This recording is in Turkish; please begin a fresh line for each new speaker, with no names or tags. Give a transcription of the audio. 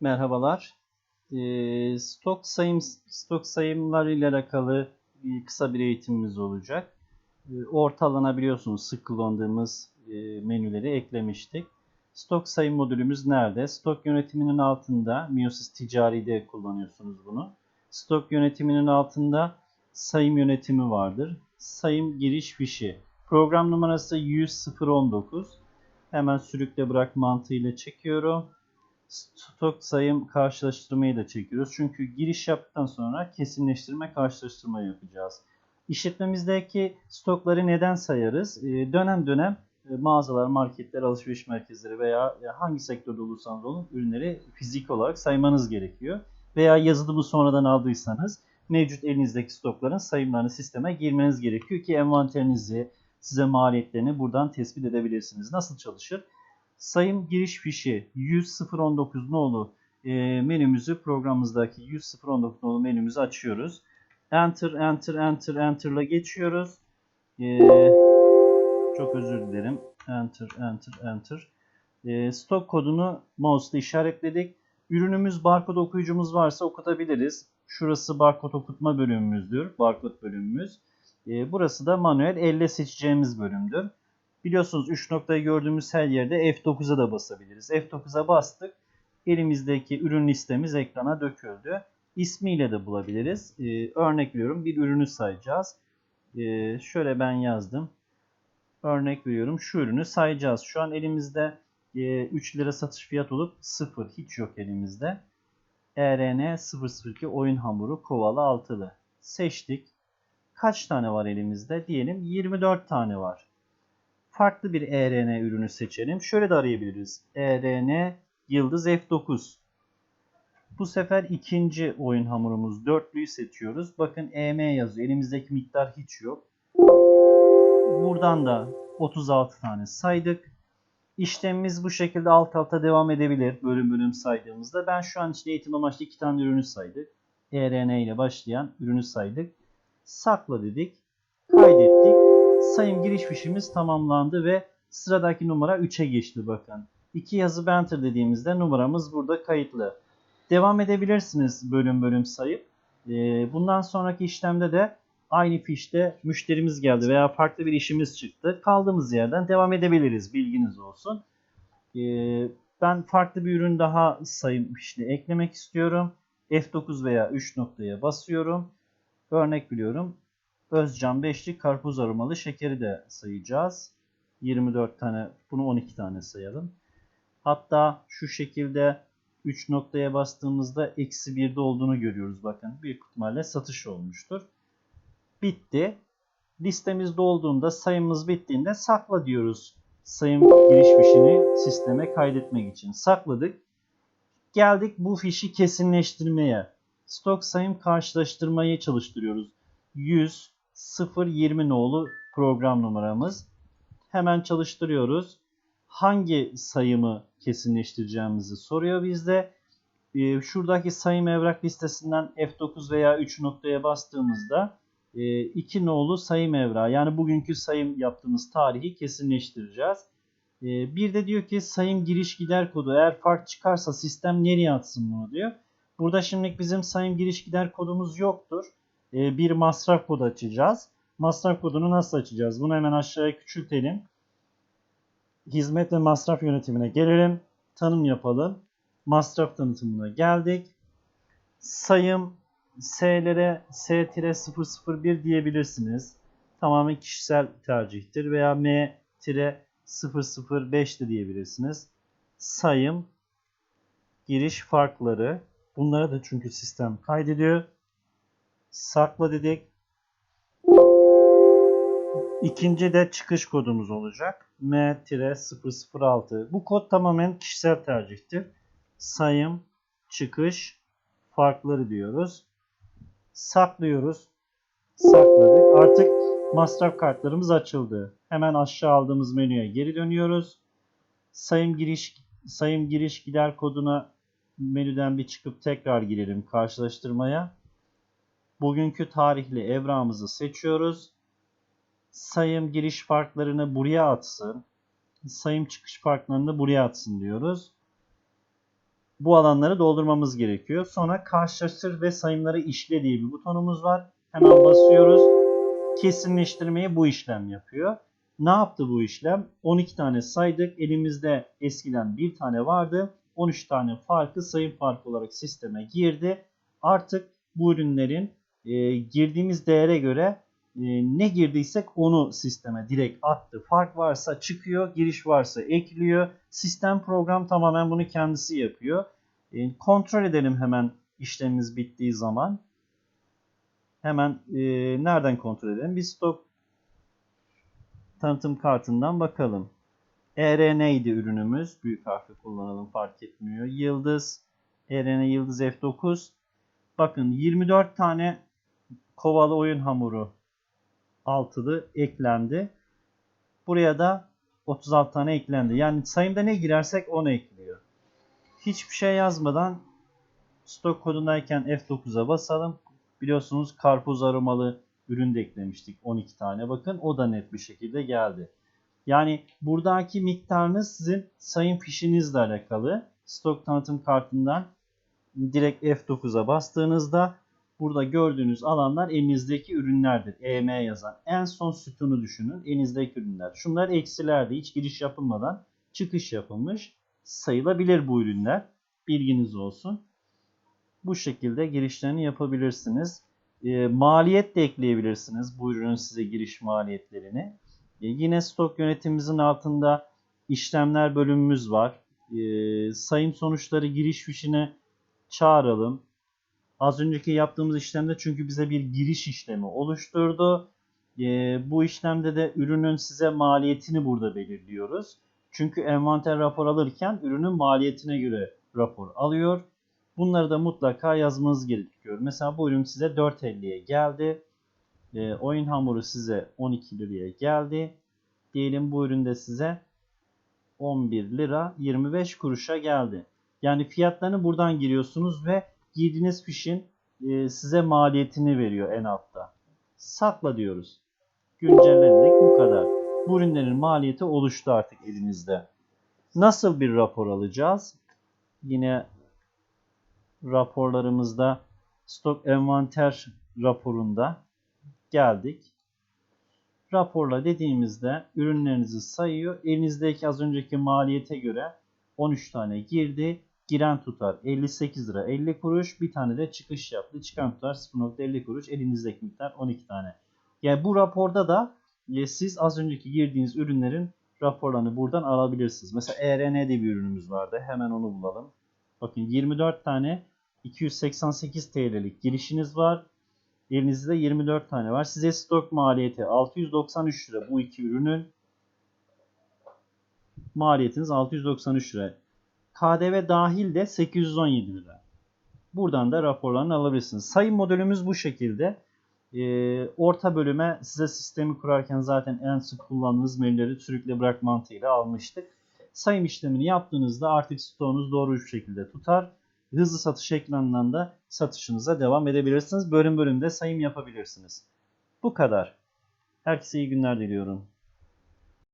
Merhabalar. Ee, stok sayım stok sayımları ile alakalı bir kısa bir eğitimimiz olacak. Ee, ortalana biliyorsunuz sık kullandığımız e, menüleri eklemiştik. Stok sayım modülümüz nerede? Stok yönetiminin altında Miosys Ticari'de kullanıyorsunuz bunu. Stok yönetiminin altında sayım yönetimi vardır. Sayım giriş fişi. Program numarası 10019. Hemen sürükle bırak mantığıyla çekiyorum stok sayım karşılaştırmayı da çekiyoruz. Çünkü giriş yaptıktan sonra kesinleştirme karşılaştırma yapacağız. İşletmemizdeki stokları neden sayarız? Ee, dönem dönem e, mağazalar, marketler, alışveriş merkezleri veya hangi sektörde olursanız olun ürünleri fizik olarak saymanız gerekiyor. Veya yazılımı sonradan aldıysanız mevcut elinizdeki stokların sayımlarını sisteme girmeniz gerekiyor ki envanterinizi, size maliyetlerini buradan tespit edebilirsiniz. Nasıl çalışır? Sayım giriş fişi 100.019 nolu e, menümüzü programımızdaki 100.019 nolu menümüzü açıyoruz. Enter, enter, enter, enter ile geçiyoruz. E, çok özür dilerim. Enter, enter, enter. E, stok kodunu mouse ile işaretledik. Ürünümüz barkod okuyucumuz varsa okutabiliriz. Şurası barkod okutma bölümümüzdür. Barkod bölümümüz. E, burası da manuel elle seçeceğimiz bölümdür. Biliyorsunuz 3 noktayı gördüğümüz her yerde F9'a da basabiliriz. F9'a bastık. Elimizdeki ürün listemiz ekrana döküldü. İsmiyle de bulabiliriz. Ee, örnek veriyorum bir ürünü sayacağız. Ee, şöyle ben yazdım. Örnek veriyorum şu ürünü sayacağız. Şu an elimizde e, 3 lira satış fiyat olup 0 hiç yok elimizde. ERN 002 oyun hamuru kovalı altılı. Seçtik. Kaç tane var elimizde? Diyelim 24 tane var farklı bir ERN ürünü seçelim. Şöyle de arayabiliriz. ERN yıldız F9. Bu sefer ikinci oyun hamurumuz dörtlüyü seçiyoruz. Bakın EM yazıyor. Elimizdeki miktar hiç yok. Buradan da 36 tane saydık. İşlemimiz bu şekilde alt alta devam edebilir bölüm bölüm saydığımızda. Ben şu an için eğitim amaçlı iki tane ürünü saydık. ERN ile başlayan ürünü saydık. Sakla dedik. Kaydettik sayım giriş fişimiz tamamlandı ve sıradaki numara 3'e geçti bakın. İki yazı enter dediğimizde numaramız burada kayıtlı. Devam edebilirsiniz bölüm bölüm sayıp. Ee, bundan sonraki işlemde de aynı fişte müşterimiz geldi veya farklı bir işimiz çıktı. Kaldığımız yerden devam edebiliriz bilginiz olsun. Ee, ben farklı bir ürün daha sayım fişine eklemek istiyorum. F9 veya 3 noktaya basıyorum. Örnek biliyorum. Özcan beşli karpuz aromalı şekeri de sayacağız. 24 tane, bunu 12 tane sayalım. Hatta şu şekilde 3 noktaya bastığımızda eksi 1'de olduğunu görüyoruz. Bakın büyük ihtimalle satış olmuştur. Bitti. Listemiz dolduğunda sayımız bittiğinde sakla diyoruz. Sayım giriş fişini sisteme kaydetmek için. Sakladık. Geldik bu fişi kesinleştirmeye. Stok sayım karşılaştırmayı çalıştırıyoruz. 100, 020 nolu program numaramız. Hemen çalıştırıyoruz. Hangi sayımı kesinleştireceğimizi soruyor bizde. Ee, şuradaki sayım evrak listesinden F9 veya 3 noktaya bastığımızda 2 e, nolu sayım evrağı yani bugünkü sayım yaptığımız tarihi kesinleştireceğiz. Ee, bir de diyor ki sayım giriş gider kodu eğer fark çıkarsa sistem nereye atsın bunu diyor. Burada şimdilik bizim sayım giriş gider kodumuz yoktur. E, bir masraf kodu açacağız. Masraf kodunu nasıl açacağız? Bunu hemen aşağıya küçültelim. Hizmet ve masraf yönetimine gelelim. Tanım yapalım. Masraf tanıtımına geldik. Sayım S'lere S-001 diyebilirsiniz. Tamamen kişisel tercihtir. Veya M-005 de diyebilirsiniz. Sayım, giriş farkları. Bunları da çünkü sistem kaydediyor sakla dedik. İkinci de çıkış kodumuz olacak. M-006. Bu kod tamamen kişisel tercihtir. Sayım, çıkış, farkları diyoruz. Saklıyoruz. Sakladık. Artık masraf kartlarımız açıldı. Hemen aşağı aldığımız menüye geri dönüyoruz. Sayım giriş sayım giriş gider koduna menüden bir çıkıp tekrar girelim karşılaştırmaya. Bugünkü tarihli evrağımızı seçiyoruz. Sayım giriş farklarını buraya atsın. Sayım çıkış farklarını buraya atsın diyoruz. bu alanları doldurmamız gerekiyor. Sonra karşılaştır ve sayımları işle diye bir butonumuz var. Hemen basıyoruz. Kesinleştirmeyi bu işlem yapıyor. Ne yaptı bu işlem? 12 tane saydık. Elimizde eskiden bir tane vardı. 13 tane farkı sayım farkı olarak sisteme girdi. Artık bu ürünlerin e, girdiğimiz değere göre e, ne girdiysek onu sisteme direkt attı. Fark varsa çıkıyor, giriş varsa ekliyor. Sistem program tamamen bunu kendisi yapıyor. E, kontrol edelim hemen işlemimiz bittiği zaman. Hemen e, nereden kontrol edelim? Bir stok tanıtım kartından bakalım. ERN idi ürünümüz. Büyük harfi kullanalım fark etmiyor. Yıldız, ERN Yıldız F9. Bakın 24 tane kovalı oyun hamuru altılı eklendi. Buraya da 36 tane eklendi. Yani sayımda ne girersek onu ekliyor. Hiçbir şey yazmadan stok kodundayken F9'a basalım. Biliyorsunuz karpuz aromalı ürün de eklemiştik 12 tane. Bakın o da net bir şekilde geldi. Yani buradaki miktarınız sizin sayım fişinizle alakalı. Stok tanıtım kartından direkt F9'a bastığınızda burada gördüğünüz alanlar elinizdeki ürünlerdir. EM yazan. En son sütunu düşünün. Elinizdeki ürünler. Şunlar eksilerdi. Hiç giriş yapılmadan çıkış yapılmış. Sayılabilir bu ürünler. Bilginiz olsun. Bu şekilde girişlerini yapabilirsiniz. E, maliyet de ekleyebilirsiniz. Bu ürünün size giriş maliyetlerini. E, yine stok yönetimimizin altında işlemler bölümümüz var. E, sayım sonuçları giriş fişine çağıralım. Az önceki yaptığımız işlemde çünkü bize bir giriş işlemi oluşturdu. E, bu işlemde de ürünün size maliyetini burada belirliyoruz. Çünkü envanter rapor alırken ürünün maliyetine göre rapor alıyor. Bunları da mutlaka yazmanız gerekiyor. Mesela bu ürün size 4.50'ye geldi. E, oyun hamuru size 12 liraya geldi. Diyelim bu üründe size 11 lira 25 kuruşa geldi. Yani fiyatlarını buradan giriyorsunuz ve girdiğiniz fişin e, size maliyetini veriyor en altta. Sakla diyoruz. Güncelledik bu kadar. Bu ürünlerin maliyeti oluştu artık elinizde. Nasıl bir rapor alacağız? Yine raporlarımızda stok envanter raporunda geldik. Raporla dediğimizde ürünlerinizi sayıyor. Elinizdeki az önceki maliyete göre 13 tane girdi. Giren tutar 58 lira 50 kuruş. Bir tane de çıkış yaptı. Çıkan tutar 0.50 kuruş. Elinizdeki miktar 12 tane. Yani bu raporda da e, siz az önceki girdiğiniz ürünlerin raporlarını buradan alabilirsiniz. Mesela ERN diye bir ürünümüz vardı. Hemen onu bulalım. Bakın 24 tane 288 TL'lik girişiniz var. Elinizde 24 tane var. Size stok maliyeti 693 lira bu iki ürünün. Maliyetiniz 693 lira. KDV dahil de 817 lira. Buradan da raporlarını alabilirsiniz. Sayım modelimiz bu şekilde. Ee, orta bölüme size sistemi kurarken zaten en sık kullandığınız menüleri sürükle bırak mantığıyla almıştık. Sayım işlemini yaptığınızda artık stoğunuz doğru bir şekilde tutar. Hızlı satış ekranından da satışınıza devam edebilirsiniz. Bölüm bölümde sayım yapabilirsiniz. Bu kadar. Herkese iyi günler diliyorum.